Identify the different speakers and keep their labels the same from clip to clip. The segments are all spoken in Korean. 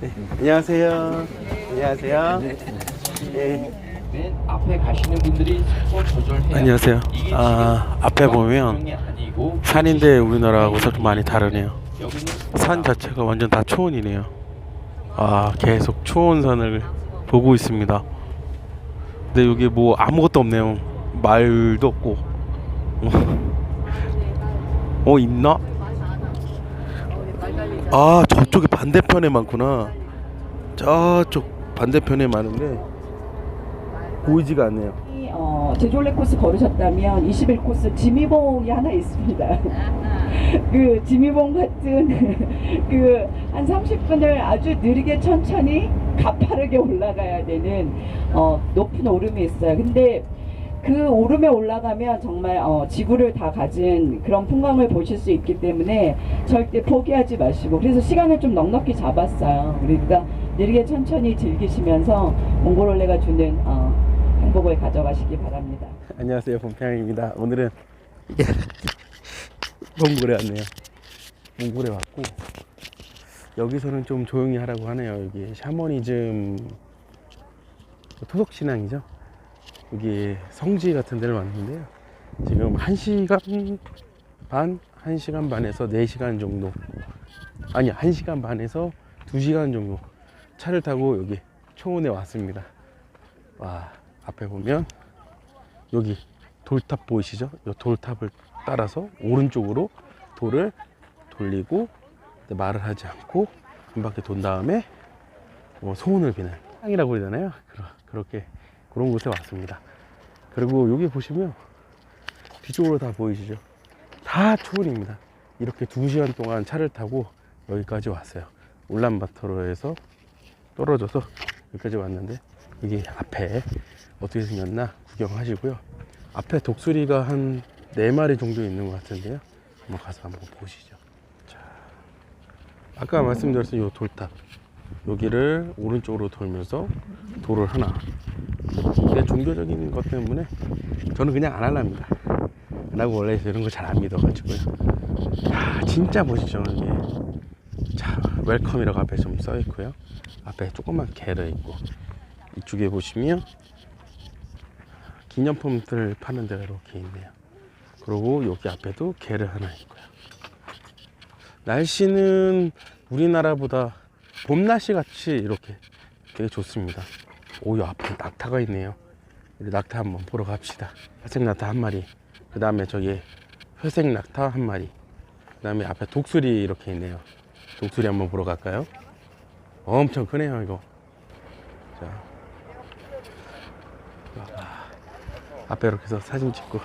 Speaker 1: 네, 안녕하세요. 안녕하세요. 네.
Speaker 2: 맨 앞에 가시는 분들이 속도 조절해야
Speaker 1: 안녕하세요. 아, 앞에 보면 산인데 우리나라하고 좀 많이 다르네요. 산 자체가 완전 다 초원이네요. 아, 계속 초원산을 보고 있습니다. 근데 여기 뭐 아무것도 없네요. 말도 없고. 어, 있나? 아, 저쪽에 반대편에 많구나. 저쪽 반대편에 많은데 보이지가 않네요.
Speaker 3: 어, 제주올레 코스 걸으셨다면 21코스 지미봉이 하나 있습니다. 그 지미봉 같은 그 한 30분을 아주 느리게 천천히 가파르게 올라가야 되는 어, 높은 오름이 있어요. 근데 그 오름에 올라가면 정말 어, 지구를 다 가진 그런 풍광을 보실 수 있기 때문에 절대 포기하지 마시고 그래서 시간을 좀 넉넉히 잡았어요. 그러니까 느리게 천천히 즐기시면서 몽골올레가 주는 어, 행복을 가져가시기 바랍니다.
Speaker 1: 안녕하세요 본평입니다 오늘은 몽골에 왔네요 몽골에 왔고 여기서는 좀 조용히 하라고 하네요 여기 샤머니즘 토속신앙이죠 여기 성지 같은 데를 왔는데요 지금 1시간 반, 1시간 반에서 4시간 정도 아니 1시간 반에서 2시간 정도 차를 타고 여기 초원에 왔습니다 와 앞에 보면 여기 돌탑 보이시죠? 이 돌탑을 따라서 오른쪽으로 돌을 돌리고 말을 하지 않고 한 바퀴 돈 다음에 뭐 소원을 비는 향이라고 그러잖아요. 그러- 그렇게 그런 곳에 왔습니다. 그리고 여기 보시면 뒤쪽으로 다 보이시죠? 다 초원입니다. 이렇게 두 시간 동안 차를 타고 여기까지 왔어요. 울란바토르에서 떨어져서 여기까지 왔는데 여기 앞에 어떻게 생겼나 구경하시고요. 앞에 독수리가 한네 마리 정도 있는 것 같은데요. 한번 가서 한번 보시죠. 자, 아까 말씀드렸던 이 돌탑. 여기를 오른쪽으로 돌면서 돌을 하나. 이게 종교적인 것 때문에 저는 그냥 안 할랍니다. 안 하고 원래 이런 거 잘 안 믿어가지고요. 야, 진짜 멋있죠, 이게. 자, 웰컴이라고 앞에 좀 써 있고요. 앞에 조그만 게르 있고. 이쪽에 보시면 기념품들 파는 데가 이렇게 있네요. 그리고 여기 앞에도 게르 하나 있고요. 날씨는 우리나라보다 봄 날씨 같이 이렇게 되게 좋습니다. 오, 요 앞에 낙타가 있네요. 우리 낙타 한번 보러 갑시다. 회색 낙타 한 마리. 그 다음에 저기 회색 낙타 한 마리. 그 다음에 앞에 독수리 이렇게 있네요. 독수리 한번 보러 갈까요? 엄청 크네요, 이거. 자. 앞에 이렇게 해서 사진 찍고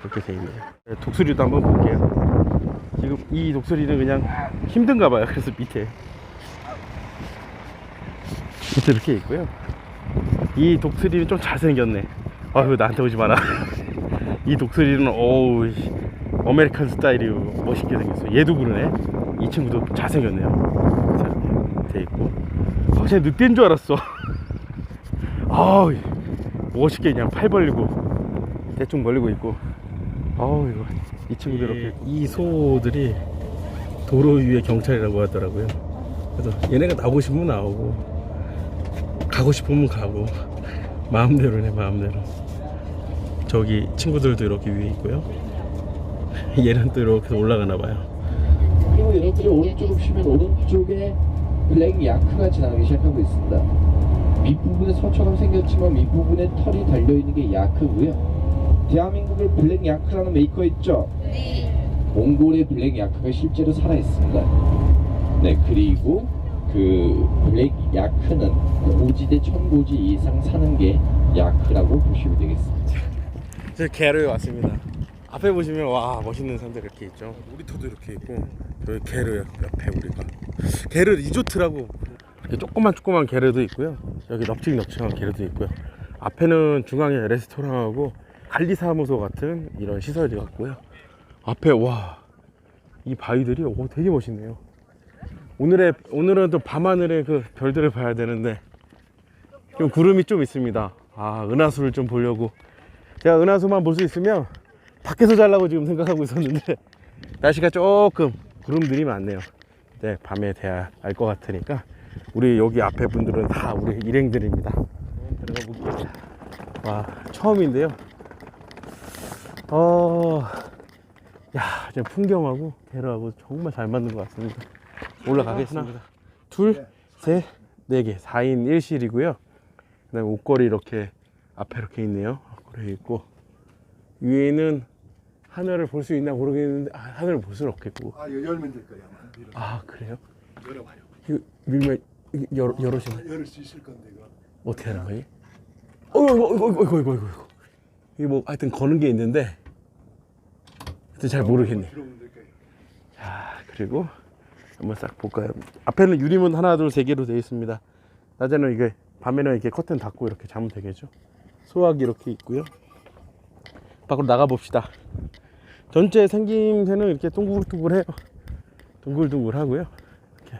Speaker 1: 그렇게 돼 있네요. 네, 독수리도 한번 볼게요. 지금 이 독수리는 그냥 힘든가 봐요. 그래서 밑에 밑에 이렇게 있고요. 이 독수리는 좀 잘생겼네. 아유 나한테 오지 마라. 이 독수리는 어우 씨, 아메리칸 스타일이 멋있게 생겼어. 얘도 그러네. 이 친구도 잘생겼네요. 돼 있고. 아, 그냥 늑대인 줄 알았어. 아우 멋있게 그냥 팔 벌리고 대충 벌리고 있고 아우 이거 이 친구들 이렇게 이 소들이 도로 위에 경찰이라고 하더라고요 그래서 얘네가 나오고 싶으면 나오고 가고 싶으면 가고 마음대로네 마음대로 저기 친구들도 이렇게 위에 있고요 얘는 또 이렇게 올라가나 봐요
Speaker 2: 그리고 여러분들이 오른쪽으로 보시면 오른쪽에 블랙 야크가 지나가기 시작하고 있습니다. 밑부분에 서처럼 생겼지만 밑부분에 털이 달려있는 게 야크고요. 대한민국의 블랙 야크라는 메이커 있죠? 네. 몽골의 블랙 야크가 실제로 살아있습니다. 네, 그리고 그 블랙 야크는 고지대 천고지 이상 사는 게 야크라고 보시면 되겠습니다.
Speaker 1: 저 게르에 왔습니다. 앞에 보시면 와 멋있는 산들 이렇게 있죠. 우리터도 이렇게 있고 여기 게르 옆에 우리가 게르 리조트라고 이렇게 조그만 조그만 게르도 있고요. 여기 넙직넙직한 게르도 있고요. 앞에는 중앙에 레스토랑하고 관리사무소 같은 이런 시설이 같고요. 앞에 와 이 바위들이 오 되게 멋있네요. 오늘의 오늘은 또 밤하늘의 그 별들을 봐야 되는데 지금 구름이 좀 있습니다. 아 은하수를 좀 보려고 제가 은하수만 볼 수 있으면 밖에서 자려고 지금 생각하고 있었는데 날씨가 조금 구름들이 많네요. 네, 밤에 돼야 알 것 같으니까 우리 여기 앞에 분들은 다 우리 일행들입니다. 들어가 볼게요. 와 처음인데요. 어, 야, 풍경하고 대로하고 정말 잘 맞는 것 같습니다. 올라가겠습니다. 둘, 셋, 네 개, 4인 1실이고요. 그 다음에 옷걸이 이렇게 앞에 이렇게 있네요. 그래 있고 위에는 하늘을 볼 수 있나 모르겠는데 아, 하늘을 볼 수는 없겠고.
Speaker 4: 아, 열면 될. 밀어.
Speaker 1: 아 그래요?
Speaker 4: 열어봐요.
Speaker 1: 이거 밀면 이거 열 열어주면
Speaker 4: 열을 수 있을 건데 이거.
Speaker 1: 어떻게 하는 거지? 어이구 어이구 어이구 어이구 어이구 어이구. 이게 뭐 하여튼 거는 게 있는데 하여튼 잘 모르겠네.
Speaker 4: 될 거야.
Speaker 1: 자 그리고 한번 싹 볼까요? 앞에는 유리문 하나 둘 세 개로 되어 있습니다. 낮에는 이게 밤에는 이렇게 커튼 닫고 이렇게 자면 되겠죠. 소화기 이렇게 있고요. 밖으로 나가 봅시다. 전체 생김새는 이렇게 동글동글해요. 동글동글하고요. 이렇게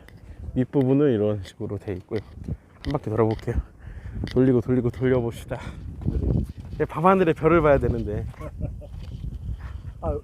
Speaker 1: 밑부분은 이런 식으로 되어 있고요. 한 바퀴 돌아볼게요. 돌리고 돌리고 돌려봅시다. 밤하늘에 별을 봐야 되는데
Speaker 4: 아,